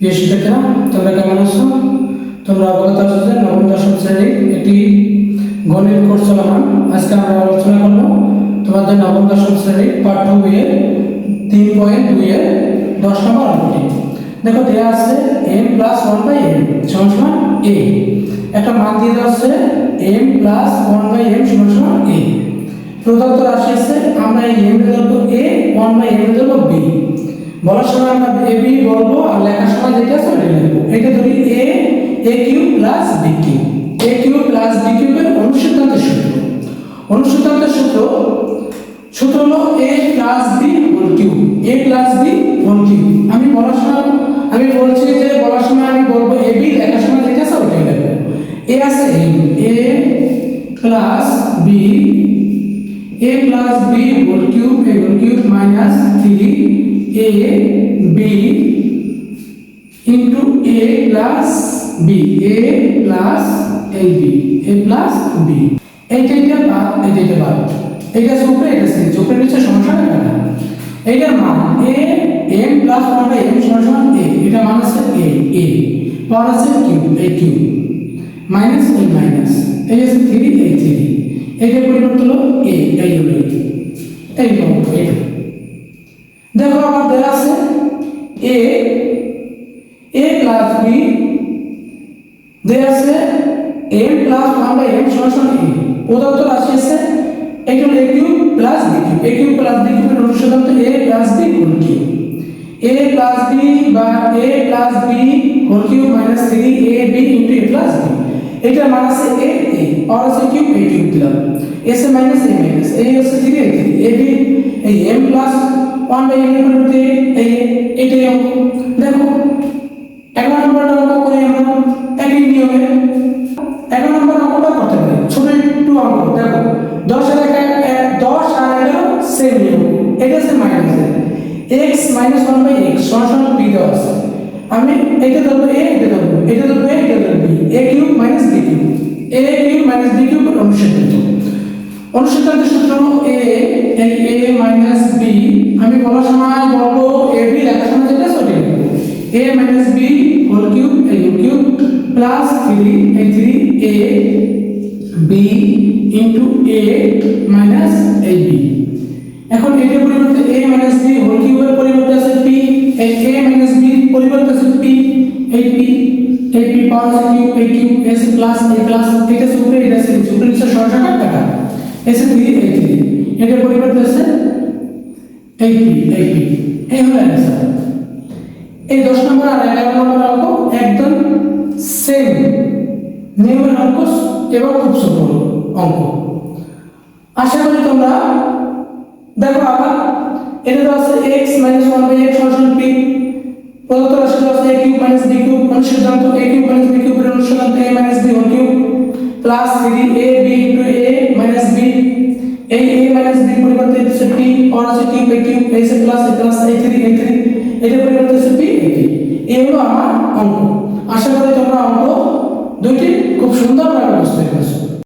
প্রিয় শিক্ষার্থীরা তোমরা কেমন আছো? তোমরা অবগত আছো যে নবম দশম শ্রেণির একটি গণিত কোর্স চলমান। আজকে আমরা আলোচনা করব তোমাদের নবম দশম শ্রেণির পাঠ্য বইয়ের তিন পয়েন্ট দুইয়ের দশ নম্বর অঙ্কটি। দেখো দেওয়া আছে M plus one by M সমান সমান এ একটা মান দিয়ে দেওয়া আছে M plus one by M সমান সমান এ প্রদত্ত রাশি আছে, আমরা এই এম ধরবো এ ওয়ান বাই এম ধরবো বি বলার সময় আমরা এ, বি, বলব আর লেখার সময় যেটা আছে ওটা লিখব। এটা ধরি a a cube plus b cube a cube plus b কিউবের অনুসিদ্ধান্তের সূত্র। অনুসিদ্ধান্তের সূত্র সূত্র হলো a plus b whole cube a plus b whole cube আমি বলার সময়, আমি বলছি যে বলার সময় আমি বলব এ, বি, লেখার সময় যেটা আছে ওটাই লিখব। এ আছে a a plus b a plus b whole cube a whole cube minus 3 a, b into a plus b. A plus a b. A plus b. এইটা এটা বাদ এইটা এটা বাদ। এইটা সুপরে এটা সি সুপরে নিচে সমস্যা হবে না? এইটার মান a m 1 by m সমান a এটা মান আছে a a পাওয়ার আছে কিউব a কিউব মাইনাস এই মাইনাস এই আছে 3 এই 3 এইটার পরিবর্তন হলো এ এই হলো এই নম্বর এটা এ এ প্লাস বি দেওয়া আছে প্লাস ওয়ান বাই এম সমান এ প্রদত্ত রাশি আছে এটা হলো a cube plus b cube a cube plus b কিউবের অনুসন্ধান তো a plus b whole cube a plus b বা a plus b whole cube minus three a b into a plus এটা মান আছে এ এ আর আছে cube a cube দিলাম। S a minus a minus আছে three a three a b এই m plus one by পরিবর্তে এই এটাই দেখো, এগারো নম্বরটা অঙ্ক করি আমরা একই নিয়মে এগারো নম্বর অঙ্কটা করতে পারি। ছোট একটু অঙ্ক, দেখো, দশ আর এক দশ আর এগারো সেম নিয়ম। এটা হচ্ছে minus x minus one by x সমান বি দেওয়া আমি এটা ধরবো এ, এটা ধরবো এটা ধরবো এ, এটা ধরবো b. A cube minus b cube a cube minus b cube অনুসিদ্ধান্ত অনুসিদ্ধান্ত সূত্র এ এ মাইনাস বি আমি বলার সময় বলব এ বি লেখার সময় যেটা সঠিক a minus b whole cube এই হোল কিউব প্লাস থ্রি এই three a b into a minus এই বি এখন এটার পরিবর্তে a মাইনাস বি হোল কিউবের পরিবর্তে আছে p এই a মাইনাস b পরিবর্তে আছে p এই p এই p পাওয়ার আছে কিউব এই cube s plus a plus এটা সুপরে এটা সুপরে নিচে সরটা কাট s 3 এই 3 এটার পরিবর্তে আছে এই p এই হলো অ্যান্সার এই 10 নম্বর আর 11 নম্বর অঙ্ক একদম সেম নিয়মের অঙ্ক এবং খুব সহজ অঙ্ক। আশা করি তোমরা দেখো আবার এটা তো আছে x minus one by x সমান p, প্রদত্ত রাশি আছে a cube minus b cube অনুসিদ্ধান্ত a কিউব মাইনাস b কিউবের এই a মাইনাস b পরিবর্তে হচ্ছে p আর আছে t a q, a সে প্লাস a প্লাস এটা পরিবর্তে হচ্ছে p থ্রি এই হলো আমার অঙ্ক। আশা করি তোমরা অঙ্ক দুইটি খুব সুন্দরভাবে বুঝতে পেরেছ।